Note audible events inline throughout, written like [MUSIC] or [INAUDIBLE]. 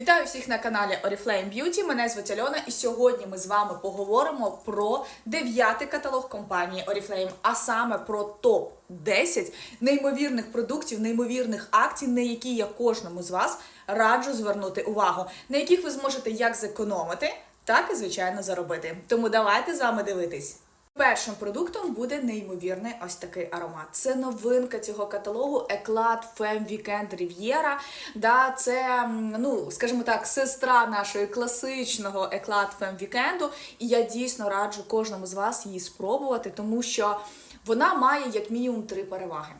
Вітаю всіх на каналі Oriflame Beauty. Мене звуть Альона, і сьогодні ми з вами поговоримо про дев'ятий каталог компанії Oriflame, а саме про топ 10 неймовірних продуктів, неймовірних акцій, на які я кожному з вас раджу звернути увагу, на яких ви зможете як зекономити, так і звичайно заробити. Тому давайте з вами дивитись. Першим продуктом буде неймовірний ось такий аромат. Це новинка цього каталогу Еклад Femme Weekend Riviera. Це, ну, скажімо так, сестра нашої класичного Еклад Femme Weekend. І я дійсно раджу кожному з вас її спробувати, тому що вона має як мінімум три переваги.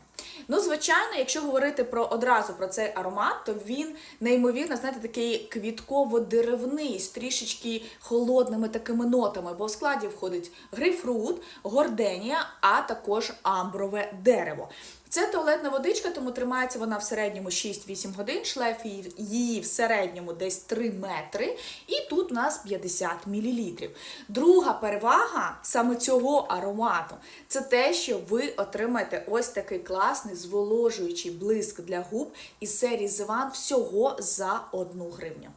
Ну, звичайно, якщо говорити про одразу про цей аромат, то він неймовірно, знаєте, такий квітково-деревний з трішечки холодними такими нотами, бо в складі входить грейпфрут, горденія, а також амброве дерево. Це туалетна водичка, тому тримається вона в середньому 6-8 годин, шлейф її- в середньому десь 3 метри, і тут у нас 50 мл. Друга перевага саме цього аромату це те, що ви отримаєте ось такий класний зволожуючий блиск для губ із серії One всього за 1 гривню.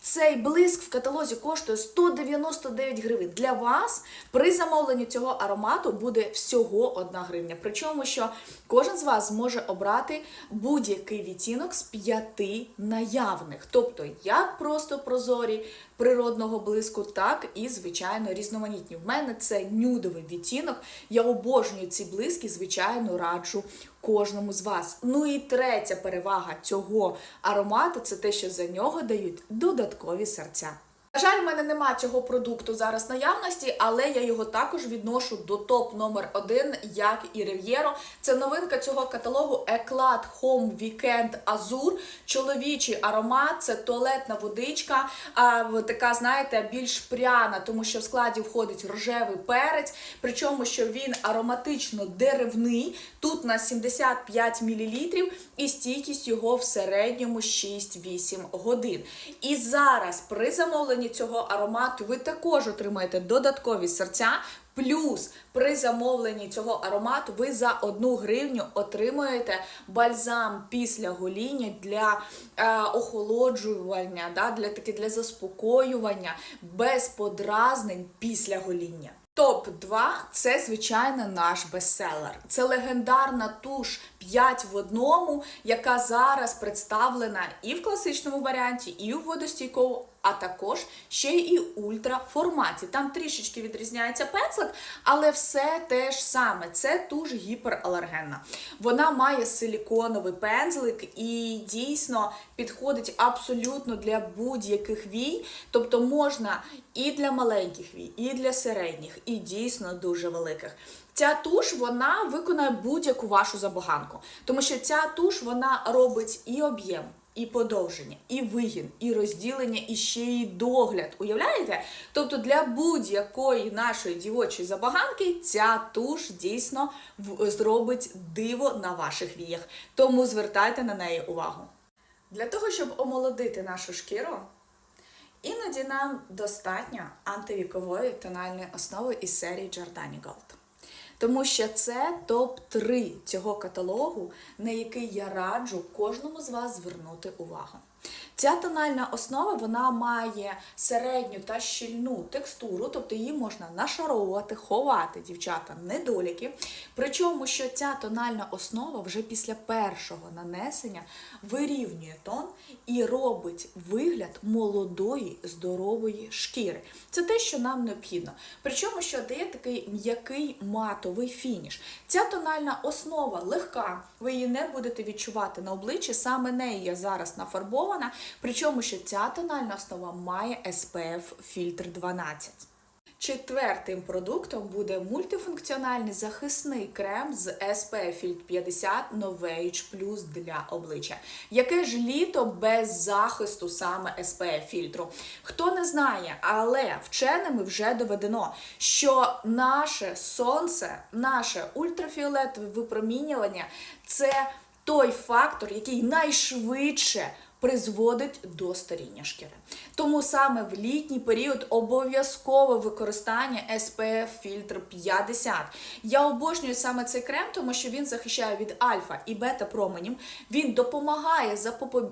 Цей блиск в каталозі коштує 199 гривень. Для вас при замовленні цього аромату буде всього 1 гривня. Причому, що кожен з вас зможе обрати будь-який відтінок з п'яти наявних. Тобто, як просто прозорі природного блиску, так і, звичайно, різноманітні. В мене це нюдовий відтінок. Я обожнюю ці блиски, звичайно, раджу кожному з вас. Ну і третя перевага цього аромату це те, що за нього дають додаткові серця. На жаль, в мене нема цього продукту зараз наявності, але я його також відношу до топ номер один, як і Riviero. Це новинка цього каталогу Eclat Home Weekend Azur. Чоловічий аромат, це туалетна водичка, а, така, знаєте, більш пряна, тому що в складі входить рожевий перець, причому що він ароматично деревний. Тут на 75 мл і стійкість його в середньому 6-8 годин. І зараз при замовленні цього аромату ви також отримаєте додаткові серця. Плюс при замовленні цього аромату ви за одну гривню отримуєте бальзам після гоління для е, охолоджування, да, для таки для заспокоювання без подразнень після гоління. Топ 2 це звичайно наш бестселер. Це легендарна туш 5 в одному, яка зараз представлена і в класичному варіанті, і у водостійковому, а також ще і ультра форматі. Там трішечки відрізняється пензлик, але все те ж саме. Це туш гіпералергенна. Вона має силіконовий пензлик і дійсно підходить абсолютно для будь-яких вій. Тобто можна і для маленьких вій, і для середніх, і дійсно дуже великих. Ця туш вона виконає будь-яку вашу забаганку, тому що ця туш вона робить і об'єм, і подовження, і вигін, і розділення, і ще й догляд. Уявляєте? Тобто для будь-якої нашої дівочої забаганки ця туш дійсно зробить диво на ваших віях. Тому звертайте на неї увагу. Для того, щоб омолодити нашу шкіру, іноді нам достатньо антивікової тональної основи із серії Giordani Gold. Тому що це топ-3 цього каталогу, на який я раджу кожному з вас звернути увагу. Ця тональна основа вона має середню та щільну текстуру, тобто її можна нашаровувати, ховати, дівчата, недоліки. Причому, що ця тональна основа вже після першого нанесення вирівнює тон і робить вигляд молодої, здорової шкіри. Це те, що нам необхідно. Причому, що дає такий м'який матовий фініш. Ця тональна основа легка, ви її не будете відчувати на обличчі, саме неї я зараз нафарбована. Причому, що ця тональна основа має SPF фільтр 12. Четвертим продуктом буде мультифункціональний захисний крем з SPF Filt 50 Novage Plus для обличчя. Яке ж літо без захисту саме SPF фільтру? Хто не знає, але вченими вже доведено, що наше сонце, наше ультрафіолетове випромінювання це той фактор, який найшвидше призводить до старіння шкіри. Тому саме в літній період обов'язкове використання SPF фільтр 50. Я обожнюю саме цей крем, тому що він захищає від альфа і бета променів. Він допомагає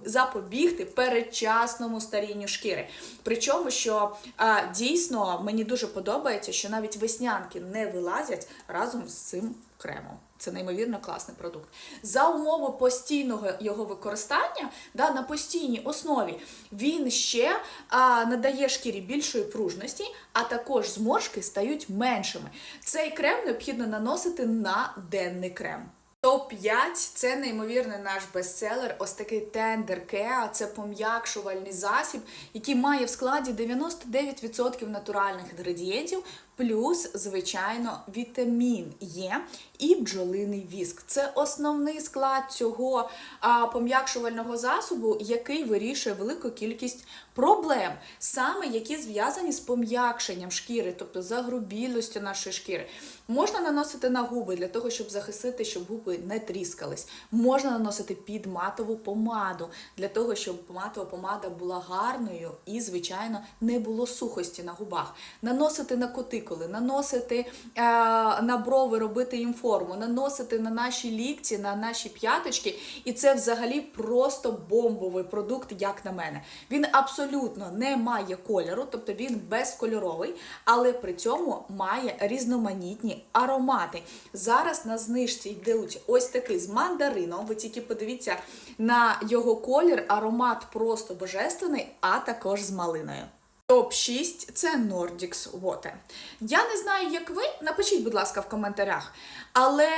запобігти передчасному старінню шкіри. Причому, що а, дійсно мені дуже подобається, що навіть веснянки не вилазять разом з цим кремом. Це неймовірно класний продукт. За умови постійного його використання, да, на постійній основі, він ще а, надає шкірі більшої пружності, а також зморшки стають меншими. Цей крем необхідно наносити на денний крем. Топ-5 це неймовірний наш бестселер. Ось такий Tender Care. Це пом'якшувальний засіб, який має в складі 99% натуральних інгредієнтів, плюс, звичайно, вітамін Є і бджолиний віск. Це основний склад цього пом'якшувального засобу, який вирішує велику кількість проблем, саме які зв'язані з пом'якшенням шкіри, тобто загрубілостю нашої шкіри. Можна наносити на губи для того, щоб захистити, щоб губи не тріскались. Можна наносити під матову помаду для того, щоб матова помада була гарною і, звичайно, не було сухості на губах. Наносити на котикули, наносити е, на брови, робити їм форму, наносити на наші лікті, на наші п'яточки. І це взагалі просто бомбовий продукт, як на мене. Він абсолютно не має кольору, тобто він безкольоровий, але при цьому має різноманітні аромати. Зараз на знижці йдуть ось такий з мандарином. Ви тільки подивіться на його колір, аромат просто божественний, а також з малиною. Топ-6 це Nordics Water. Я не знаю, як ви, напишіть, будь ласка, в коментарях. Але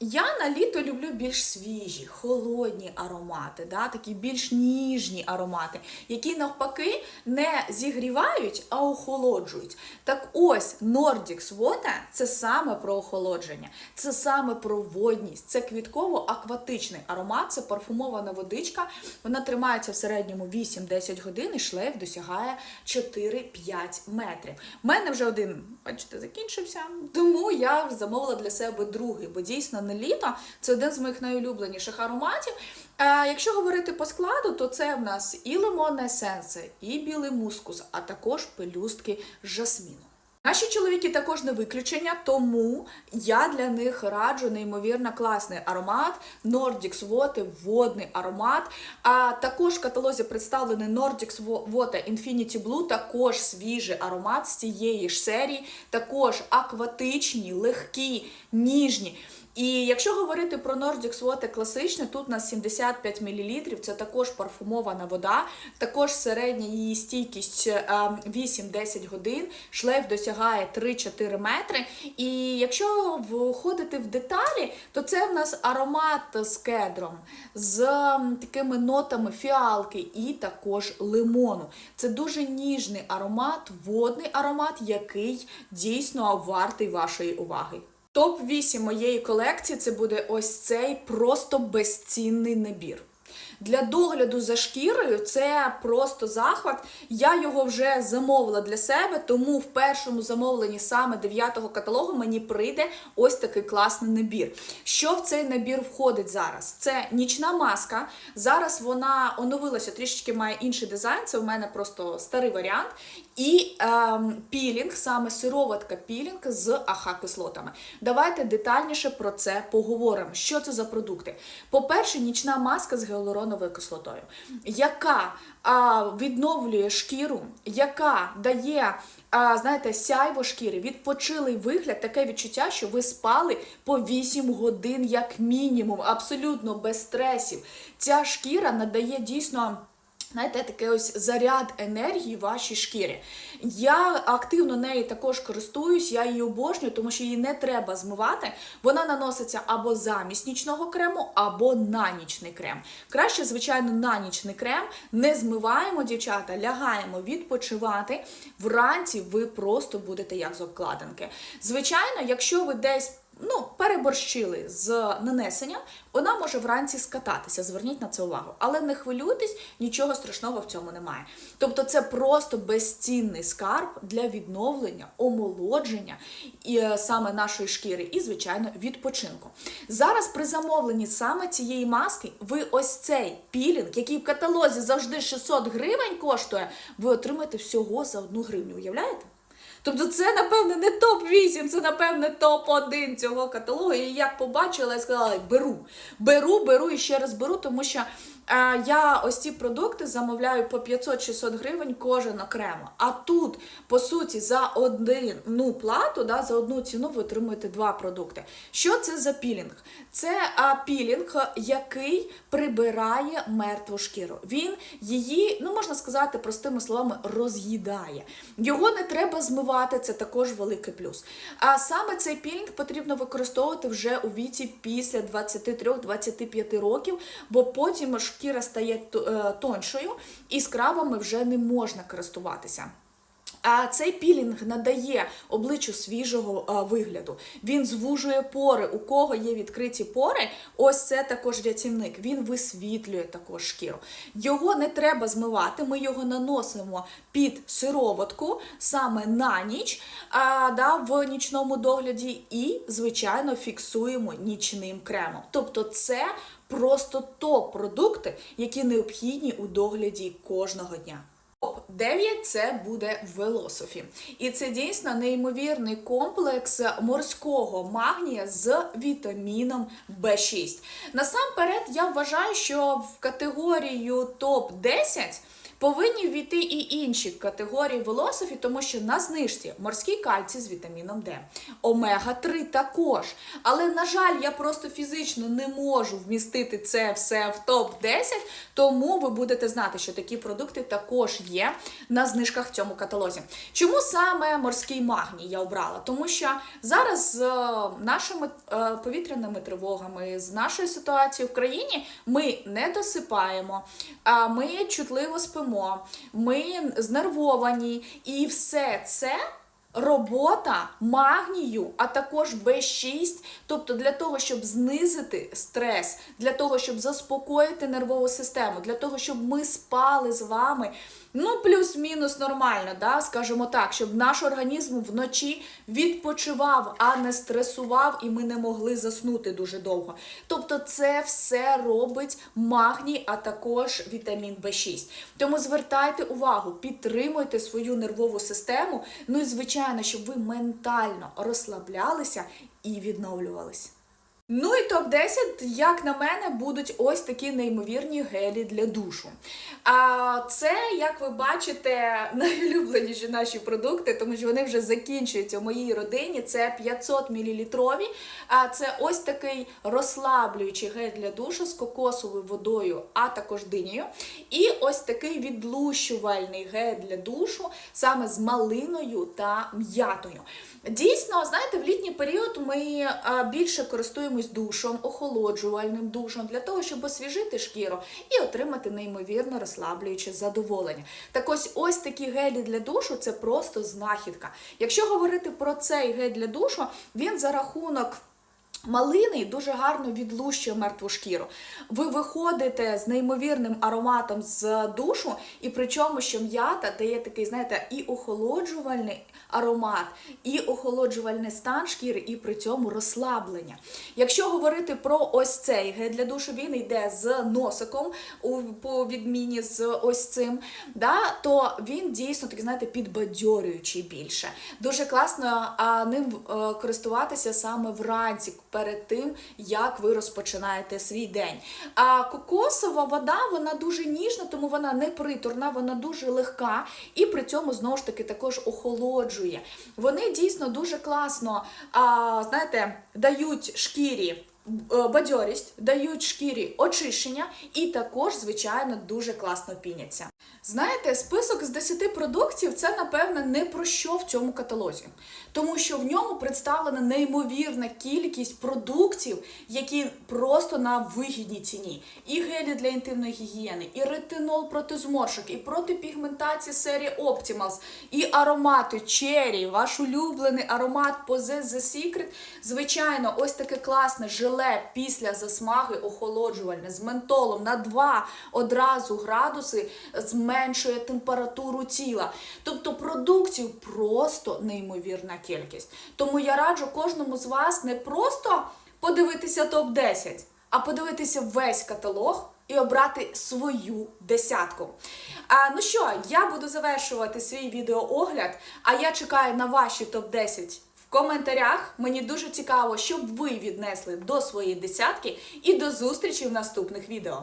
я на літо люблю більш свіжі, холодні аромати, да, такі більш ніжні аромати, які навпаки не зігрівають, а охолоджують. Так ось Nordics Water – це саме про охолодження, це саме про водність, це квітково-акватичний аромат, це парфумована водичка. Вона тримається в середньому 8-10 годин і шлейф досягає 4-5 метрів. У мене вже один, бачите, закінчився, тому я замовила для себе другий, бо дійсно не літо це один з моїх найулюбленіших ароматів. А якщо говорити по складу, то це в нас і лимонне есенце, і білий мускус, а також пелюстки жасміну. Наші чоловіки також не виключення, тому я для них раджу неймовірно класний аромат Nordics Vote, водний аромат. А також в каталозі представлений Nordics Vote Infinity Blue, також свіжий аромат з цієї ж серії, також акватичні, легкі, ніжні. І якщо говорити про Nordic Water класичне, тут у нас 75 мл, це також парфумована вода, також середня її стійкість е, 8-10 годин, шлейф досягає 3-4 метри. І якщо входити в деталі, то це в нас аромат з кедром, з такими нотами фіалки і також лимону. Це дуже ніжний аромат, водний аромат, який дійсно вартий вашої уваги. Топ-8 моєї колекції це буде ось цей просто безцінний набір. Для догляду за шкірою це просто захват. Я його вже замовила для себе, тому в першому замовленні саме 9-го каталогу мені прийде ось такий класний набір. Що в цей набір входить зараз? Це нічна маска. Зараз вона оновилася, трішечки має інший дизайн. Це в мене просто старий варіант. І ем, пілінг, саме сироватка пілінг з аха-кислотами. Давайте детальніше про це поговоримо. Що це за продукти? По-перше, нічна маска з гіалуроновою кислотою, яка а, відновлює шкіру, яка дає. Знаєте, сяйво шкіри, відпочилий вигляд, таке відчуття, що ви спали по 8 годин як мінімум, абсолютно без стресів. Ця шкіра надає дійсно. Знаєте, такий ось заряд енергії вашій шкірі. Я активно нею також користуюсь, я її обожнюю, тому що її не треба змивати. Вона наноситься або замість нічного крему, або на нічний крем. Краще, звичайно, на нічний крем. Не змиваємо, дівчата, лягаємо відпочивати. Вранці ви просто будете як з обкладинки. Звичайно, якщо ви десь ну, переборщили з нанесенням, вона може вранці скататися. Зверніть на це увагу. Але не хвилюйтесь, нічого страшного в цьому немає. Тобто, це просто безцінний скарб для відновлення, омолодження і е, саме нашої шкіри, і, звичайно, відпочинку. Зараз при замовленні саме цієї маски, ви ось цей пілінг, який в каталозі завжди 600 гривень коштує, ви отримаєте всього за одну гривню. Уявляєте? Тобто це, напевне, не топ-8, це, напевне, топ-1 цього каталогу. І як побачила, я сказала, беру. Беру, беру і ще раз беру, тому що я ось ці продукти замовляю по 500-600 гривень кожен окремо. А тут, по суті, за одну плату, да, за одну ціну ви отримуєте два продукти. Що це за пілінг? Це а, пілінг, який прибирає мертву шкіру. Він її, ну можна сказати, простими словами, роз'їдає. Його не треба змивати, це також великий плюс. А саме цей пілінг потрібно використовувати вже у віці після 23-25 років, бо потім шкіра стає т- е, тоншою і скрабами вже не можна користуватися. А цей пілінг надає обличчю свіжого а, вигляду. Він звужує пори. У кого є відкриті пори, ось це також рятівник. Він висвітлює також шкіру. Його не треба змивати. Ми його наносимо під сироватку саме на ніч, а, да, в нічному догляді, і, звичайно, фіксуємо нічним кремом. Тобто, це просто топ-продукти, які необхідні у догляді кожного дня. Топ 9 це буде Велософі. І це дійсно неймовірний комплекс морського магнія з вітаміном В6. Насамперед, я вважаю, що в категорію топ 10 Повинні ввійти і інші категорії велософі, тому що на знижці морський кальцій з вітаміном Д, омега-3 також. Але, на жаль, я просто фізично не можу вмістити це все в топ-10, тому ви будете знати, що такі продукти також є на знижках в цьому каталозі. Чому саме морський магній я обрала? Тому що зараз з е, нашими е, повітряними тривогами, з нашою ситуацією в країні ми не досипаємо, а ми чутливо спимо, ми знервовані, і все це. Робота магнію, а також Б6, тобто для того, щоб знизити стрес, для того, щоб заспокоїти нервову систему, для того, щоб ми спали з вами, ну плюс-мінус нормально, да, скажімо так, щоб наш організм вночі відпочивав, а не стресував, і ми не могли заснути дуже довго. Тобто, це все робить магній, а також вітамін В6. Тому звертайте увагу, підтримуйте свою нервову систему. Ну і звичайно, щоб ви ментально розслаблялися і відновлювалися. Ну і топ-10, як на мене, будуть ось такі неймовірні гелі для душу. А це, як ви бачите, [LAUGHS] найулюбленіші наші продукти, тому що вони вже закінчуються у моїй родині. Це 500 мл. А це ось такий розслаблюючий гель для душу з кокосовою водою, а також динею. І ось такий відлущувальний гель для душу саме з малиною та м'ятою. Дійсно, знаєте, в літній період ми більше користуємось душом, охолоджувальним душом для того, щоб освіжити шкіру і отримати неймовірно розслаблююче задоволення. Так ось ось такі гелі для душу це просто знахідка. Якщо говорити про цей гель для душу, він за рахунок. Малини дуже гарно відлущує мертву шкіру. Ви виходите з неймовірним ароматом з душу, і причому, що м'ята дає такий, знаєте, і охолоджувальний аромат, і охолоджувальний стан шкіри, і при цьому розслаблення. Якщо говорити про ось цей гель для душу, він йде з носиком, по відміні з ось цим, да, то він дійсно такий, знаєте, підбадьорюючий більше. Дуже класно а, ним е, користуватися саме вранці перед тим, як ви розпочинаєте свій день. А кокосова вода, вона дуже ніжна, тому вона не приторна, вона дуже легка і при цьому знову ж таки також охолоджує. Вони дійсно дуже класно, а, знаєте, дають шкірі. Е, Бадьорість дають шкірі очищення і також, звичайно, дуже класно піняться. Знаєте, список з 10 продуктів це, напевне, не про що в цьому каталозі, тому що в ньому представлена неймовірна кількість продуктів, які просто на вигідній ціні. І гелі для інтимної гігієни, і ретинол проти зморшок, і проти пігментації серії Optimals, і аромати Cherry, ваш улюблений аромат Pose The Secret. Звичайно, ось таке класне желе після засмаги охолоджувальне з ментолом на 2 одразу градуси зменшує температуру тіла. Тобто продуктів просто неймовірна кількість. Тому я раджу кожному з вас не просто подивитися топ-10, а подивитися весь каталог. І обрати свою десятку. А, ну що, я буду завершувати свій відеоогляд, а я чекаю на ваші топ-10 в коментарях. Мені дуже цікаво, щоб ви віднесли до своєї десятки. І до зустрічі в наступних відео.